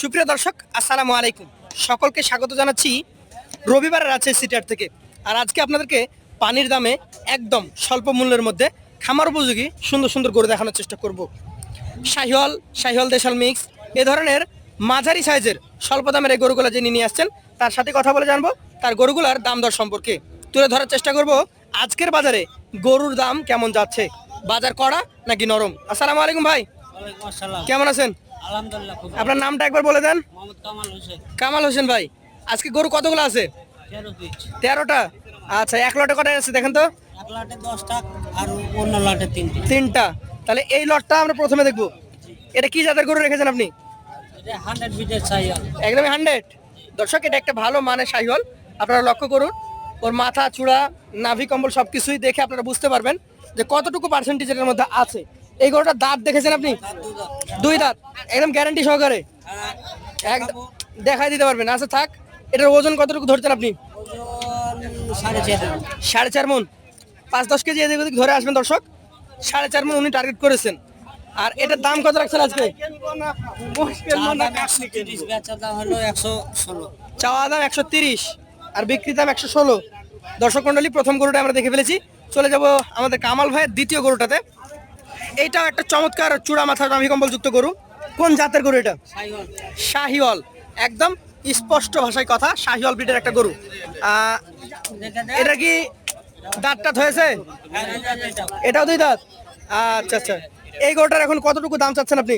সুপ্রিয় দর্শক আসসালামু আলাইকুম। সকলকে স্বাগত জানাচ্ছি রবিবারের আছে সিটার থেকে। আর আজকে আপনাদেরকে পানির দামে একদম স্বল্প মূল্যের মধ্যে খামার উপযোগী সুন্দর সুন্দর গরু দেখানোর চেষ্টা করব। শাহিওয়াল শাহিওয়াল দেশাল মিক্স এ ধরনের মাঝারি সাইজের স্বল্প দামের এই গরুগুলো যিনি নিয়ে আসছেন তার সাথে কথা বলে জানব তার গরুগুলার দাম দর সম্পর্কে। তুলে ধরার চেষ্টা করব আজকের বাজারে গরুর দাম কেমন যাচ্ছে? বাজার কড়া নাকি নরম? আসসালামু আলাইকুম ভাই। কেমন আছেন? আলহামদুলিল্লাহ আপনার নামটা একবার বলে দেন। কামাল হোসেন। কামাল হোসেন ভাই আজকে গরু কতগুলো আছে? তেরোটা? আচ্ছা এক লটে কটা আছে দেখেন তো? এক লাটে দশটা আর অন্য লাটে তিনটে। তিনটা। তাহলে এই লটটা আমরা প্রথমে দেখব। এটা কি জাতের গরু রেখেছেন আপনি? একদমই হান্ড্রেড দর্শক এটা একটা ভালো মানের সাইহল। আপনারা লক্ষ্য করুন ওর মাথা চূড়া নাভি কম্বল সব কিছুই দেখে আপনারা বুঝতে পারবেন যে কতটুকু পার্সেন্টেজের মধ্যে আছে। এই গরুটার দাঁত দেখেছেন আপনি? দুই দাঁত, একদম গ্যারান্টি সহকারে। একদম দেখাই দিতে পারবেন। আচ্ছা থাক, এটার ওজন কতটুকু ধরছেন আপনি? সাড়ে চার মন। পাঁচ দশ কেজি এদিক ওদিক ধরে আসবেন দর্শক। সাড়ে চার মন উনি টার্গেট করেছেন। আর এটার দাম কত রাখছেন আজকে? চাওয়া দাম একশো তিরিশ, আর বিক্রি দাম একশো ষোলো। দর্শক মন্ডলী, প্রথম গরুটা আমরা দেখে ফেলেছি। চলে যাব আমাদের কামাল ভাইয়ের দ্বিতীয় গরুটাতে। এইটাও একটা চমৎকার চূড়া মাথা নাভি কম্বল যুক্ত গরু। কোন জাতের গরু এটা? শাহিওয়াল। একদম স্পষ্ট ভাষায় কথা শাহিওয়াল ব্রিডের একটা গরু। এটা কি দাঁতটা হয়েছে? এটাও দুই দাঁত? আচ্ছা আচ্ছা। এই গরুটার এখন কতটুকু দাম চাচ্ছেন আপনি?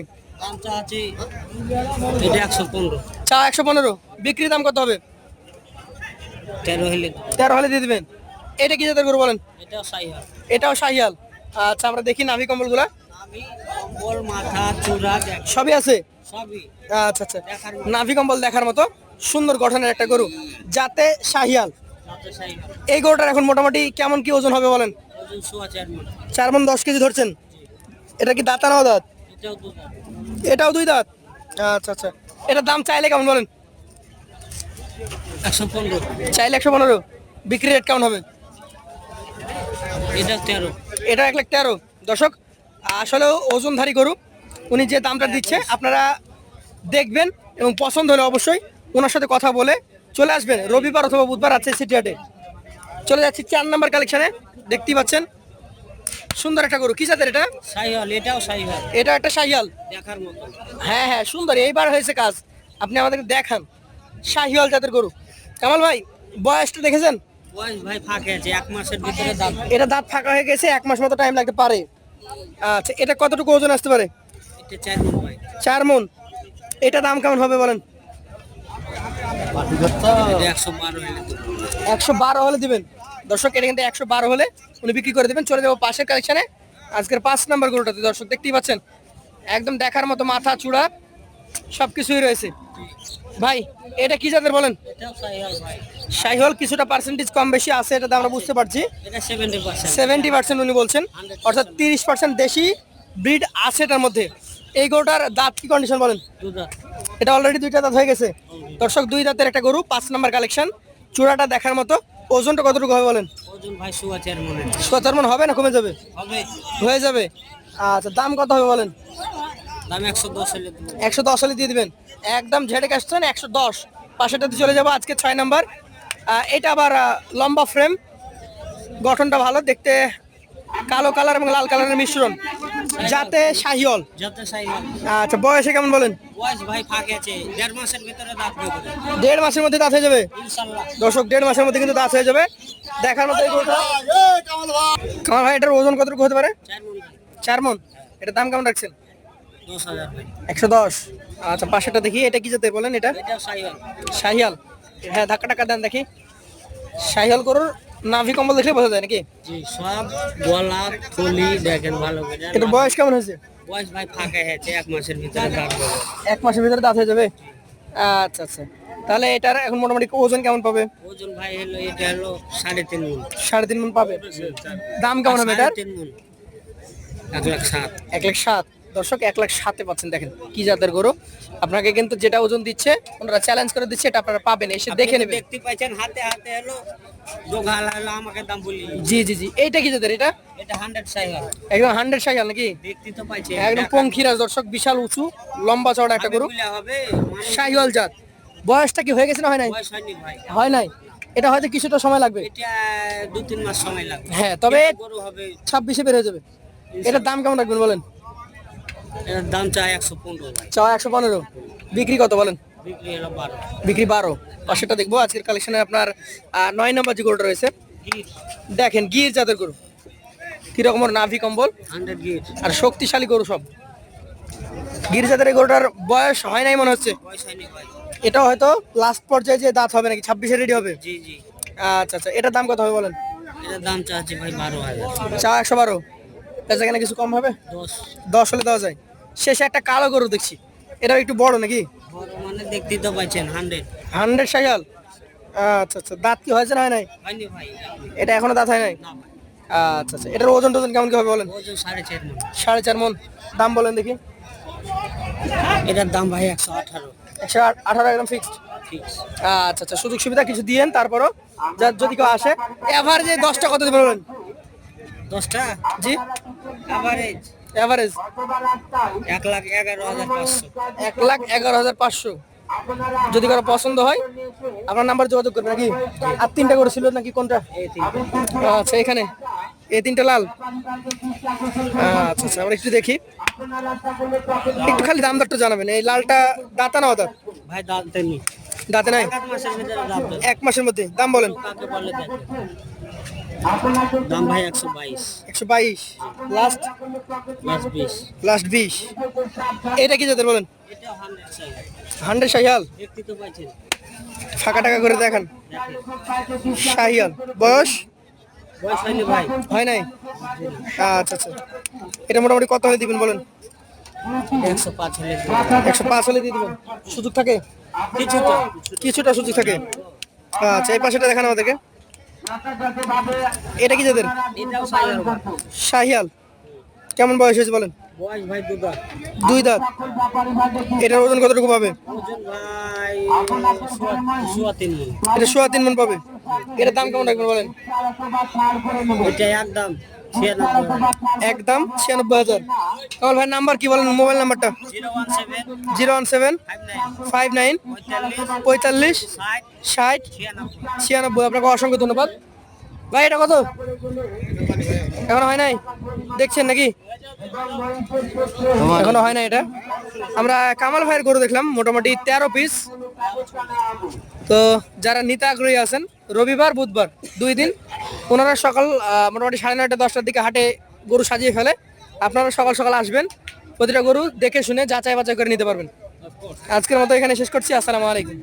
চা একশো পনেরো। বিক্রি দাম কত হবে? তেরো হলে তেরো হলে দিয়ে দিবেন। এটা কি জাতের গরু বলেন? এটাও শাহিয়াল আচ্ছা আমরা দেখি নাভি কম্বলগুলা। কম্বল মাথা চূড়া সবই আছে? সবই। আচ্ছা আচ্ছা। নাভি কম্বল দেখার মতো সুন্দর গঠনের একটা গরু। যাতে শাহিয়াল। এই গরুটার এখন মোটামুটি কেমন কি ওজন হবে বলেন? চার মন দশ কেজি ধরছেন। এটা কি দাঁতা নাও দাঁত? এটাও এটাও দুই দাঁত? আচ্ছা আচ্ছা। এটার দাম চাইলে কেমন বলেন? একশো পনেরো। চাইলে একশো পনেরো। বিক্রি রেট কেমন হবে? এটা তেরো। এটা এক লাখ তেরো। দর্শক আসলে ওজনধারী গরু উনি যে দামটা দিচ্ছে আপনারা দেখবেন এবং পছন্দ হলে অবশ্যই ওনার সাথে কথা বলে চলে আসবেন। রবিবার অথবা বুধবার আছে সিটি হাটে চলে যাচ্ছি চার নাম্বার কালেকশানে দেখতেই পাচ্ছেন সুন্দর একটা গরু। কি জাতের এটা? সাইহল এটাও সাইহল। এটা একটা শাহিয়াল দেখার মতো। হ্যাঁ হ্যাঁ সুন্দর। এইবার হয়েছে কাজ। আপনি আমাদেরকে দেখান। শাহিয়াল জাতের গরু। কামাল ভাই বয়সটা দেখেছেন? বয়স ভাই ফাঁকে আছে এক মাসের ভিতরে দাম এটা দাঁত ফাঁকা হয়ে গেছে এক মাস মতো টাইম লাগতে পারে। আচ্ছা এটা কতটুকু ওজন আসতে পারে? এটা চার মন ভাই। চার মন। এটা দাম কেমন হবে বলেন? একশো বারো হলে একশো বারো হলে দিবেন। দর্শক এটা কিন্তু একশো বারো হলে উনি বিক্রি করে দেবেন। চলে যাব পাশের কালেকশনে আজকের পাঁচ নাম্বার গরুটাতে। দর্শক দেখতেই পাচ্ছেন একদম দেখার মতো মাথা চূড়া। সব কিছুই রয়েছে। ভাই এটা কি জাতের বলেন? শাহিওয়াল কিছুটা পার্সেন্টেজ কম বেশি আছে এটা আমরা বুঝতে পারছি। সেভেন্টি পার্সেন্ট উনি বলছেন অর্থাৎ তিরিশ পার্সেন্ট দেশি ব্রিড আছে এটার মধ্যে। এই গরুটার দাঁত কি কন্ডিশন বলেন? এটা অলরেডি দুইটা দাঁত হয়ে গেছে। দর্শক দুই দাঁতের একটা গরু পাঁচ নাম্বার কালেকশন চূড়াটা দেখার মতো ওজনটা কতটুকু হবে বলেন? সোয়া চার মন হবে না কমে যাবে? হয়ে যাবে। আচ্ছা দাম কত হবে বলেন? একশো দশ হলে দিয়ে দিবেন। একদম ঝেড়ে কাশছেন একশো দশ। পাশেটাতে চলে যাব আজকে ছয় নাম্বার। এটা আবার লম্বা ফ্রেম গঠনটা ভালো দেখতে কালো কালার এবং লাল কালারের মিশ্রণ। যাতে শাহিওল। আচ্ছা বয়সে কেমন বলেন? বয়স ভাই ফাঁকে আছে দেড় মাসের ভিতরে দাঁত বের করে দেড় মাসের মধ্যে দাঁত হয়ে যাবে? দর্শক দেড় মাসের মধ্যে কিন্তু দাঁত হয়ে যাবে। দেখার মতো কামাল ভাই। এটার ওজন কতটুকু হতে পারে? চার মন। এটার দাম কেমন রাখছেন? একশো দশ? আচ্ছা পাশেটা দেখি এটা কি যেতে বলেন এটা? শাহিয়াল হ্যাঁ ধাক্কা টাক্কা দেন দেখি। শাহিয়াল গরুর নাভি কম্বল দেখলে বোঝা যায় নাকি? জি সব গলা থলি দেখেন ভালো করে এটার বয়স কেমন হয়েছে? বয়স ভাই ফাঁকা হয়েছে এক মাসের ভিতরে দাঁত এক মাসের ভিতরে দাঁত হয়ে যাবে? আচ্ছা আচ্ছা। তাহলে এটার এখন মোটামুটি ওজন কেমন পাবে? ওজন ভাই হলো এটা হলো সাড়ে তিন মন সাড়ে তিন মন পাবে। দাম কেমন হবে এটার? তিন মন এক লাখ সাত। এক লাখ সাত। দর্শক এক লাখ সাতে পাচ্ছেন। দেখেন কি জাতের গরু। আপনাকে কিন্তু যেটা ওজন দিচ্ছে ওনারা চ্যালেঞ্জ করে দিচ্ছে এটা আপনারা পাবেন এসে দেখে নেবেন। দেখতে পাচ্ছেন হাতে হাতে হলো দোঘাল হলো আমাকে দাম বলি। জি জি জি। এইটা কি জাতের এটা? এটা হান্ড্রেড সাইকেল একদম হান্ড্রেড সাইকেল নাকি? দেখতে তো পাচ্ছেন একদম পঙ্খিরাজ দর্শক বিশাল উঁচু লম্বা চড়া একটা গরু। হবে মানে জাত। বয়সটা কি হয়ে গেছে না হয় নাই? বয়স হয়নি ভাই। হয় নাই। এটা হয়তো কিছুটা সময় লাগবে। এটা দু তিন মাস সময় লাগবে। হ্যাঁ তবে ছাব্বিশে বের হয়ে যাবে। এটার দাম কেমন রাখবেন বলেন? দাম চাই একশো পনেরো ভাই। একশো পনেরো। বিক্রি কত বলেন? বিক্রি বারো। পাশেটা দেখব আজকের কালেকশনে আপনার নয় নম্বর যে গরুটা রয়েছে দেখেন গির জাতের গরু। কীরকম ওর নাভি কম্বল? আর শক্তিশালী গরু সব। গির জাতের এই গরুটার বয়স হয় নাই মনে হচ্ছে? এটা হয়তো লাস্ট পর্যায়ে যে দাঁত হবে নাকি ছাব্বিশে রেডি হবে? আচ্ছা আচ্ছা এটার দাম কত হবে বলেন? এটার দাম চাচ্ছি ভাই বারো হাজার। চা একশো বারো। কেনা কিছু কম হবে? দশ। হলে দেওয়া যায়। শেষে একটা কালো গরু দেখছি। এটাও একটু বড় নাকি? বড় মানে দেখতেই তো পাচ্ছেন হান্ড্রেড হান্ড্রেড সাইকেল আচ্ছা আচ্ছা। দাঁত কি হয়েছে না হয় নাই? এটা এখনও দাঁত হয় নাই? আচ্ছা আচ্ছা। এটার ওজন টোজন কেমন কি হবে বলেন? সাড়ে চার মন। দাম বলেন দেখি। এটার দাম ভাই একশো আঠারো। একশো আঠারো একদম ফিক্সড আচ্ছা আচ্ছা। সুযোগ সুবিধা কিছু দিয়েন তারপরও। যার যদি কেউ আসে। এভারেজে দশটা কত দেবেন বলেন? দশটা? জি। অ্যাভারেজ এক লাখ এগারো হাজার পাঁচশো। এক লাখ এগারো হাজার পাঁচশো। যদি কারও পছন্দ হয় আপনার নাম্বার যোগাযোগ করবেন নাকি? আর তিনটা করেছিল নাকি কোনটা? আচ্ছা এখানে। এই তিনটা লাল। আচ্ছা আচ্ছা আমরা একটু দেখি। একটু খালি দাম দরটা জানাবেন। এই লালটা দাঁতা না দাঁত ভাই তেমনি দাঁতে নাই? এক মাসের মধ্যে। দাম বলেন। দাম ভাই একশো বাইশ। একশো বাইশ। লাস্ট পাঁচ বিশ। লাস্ট বিশ। এটা কি যাদের বলেন? হান্ড্রেড শাহিয়াল। ফাঁকা টাকা করে দেখান। শাহিয়াল। বয়স? হয় নাই? আচ্ছা আচ্ছা। এটা মোটামুটি কত হলে দিবেন বলেন? একশো পাঁচ হলে একশো পাঁচ হলে দিয়ে দিবেন। সুযোগ থাকে? কিছুটা। কিছুটা সুযোগ থাকে। আচ্ছা এই পাশেটা দেখান আমাদেরকে। এটা কি যাদের? শাহিয়াল কেমন বয়স হয়েছে বলেন? দুই দাঁত। এটার ওজন কতটুকু পাবে। এটা সোয়া তিন মন পাবে। এটার দাম কেমন রাখবেন বলেন? এটা একদম। একদম ছিয়ানব্বই হাজার। কামাল ভাই নাম্বার কি বলেন? মোবাইল নাম্বারটা? Zero one seven. Five nine. পঁয়তাল্লিশ। ষাট। ছিয়ানব্বই। আপনাকে অসংখ্য ধন্যবাদ। ভাই, এটা কত? এখনও হয় নাই? দেখছেন নাকি? এখনও হয় না এটা। আমরা কামাল ভাইয়ের গরু দেখলাম, মোটামুটি তেরো পিস তো যারা নিতে আগ্রহী আছেন, রবিবার, বুধবার, দুই দিন ওনারা সকাল মোটামুটি সাড়ে নয়টা, দশটার দিকে হাটে গরু সাজিয়ে ফেলে। আপনারা সকাল সকাল আসবেন, প্রতিটা গরু দেখে শুনে যাচাই বাচাই করে নিতে পারবেন। আজকের মতো এখানে শেষ করছি, আসসালামু আলাইকুম।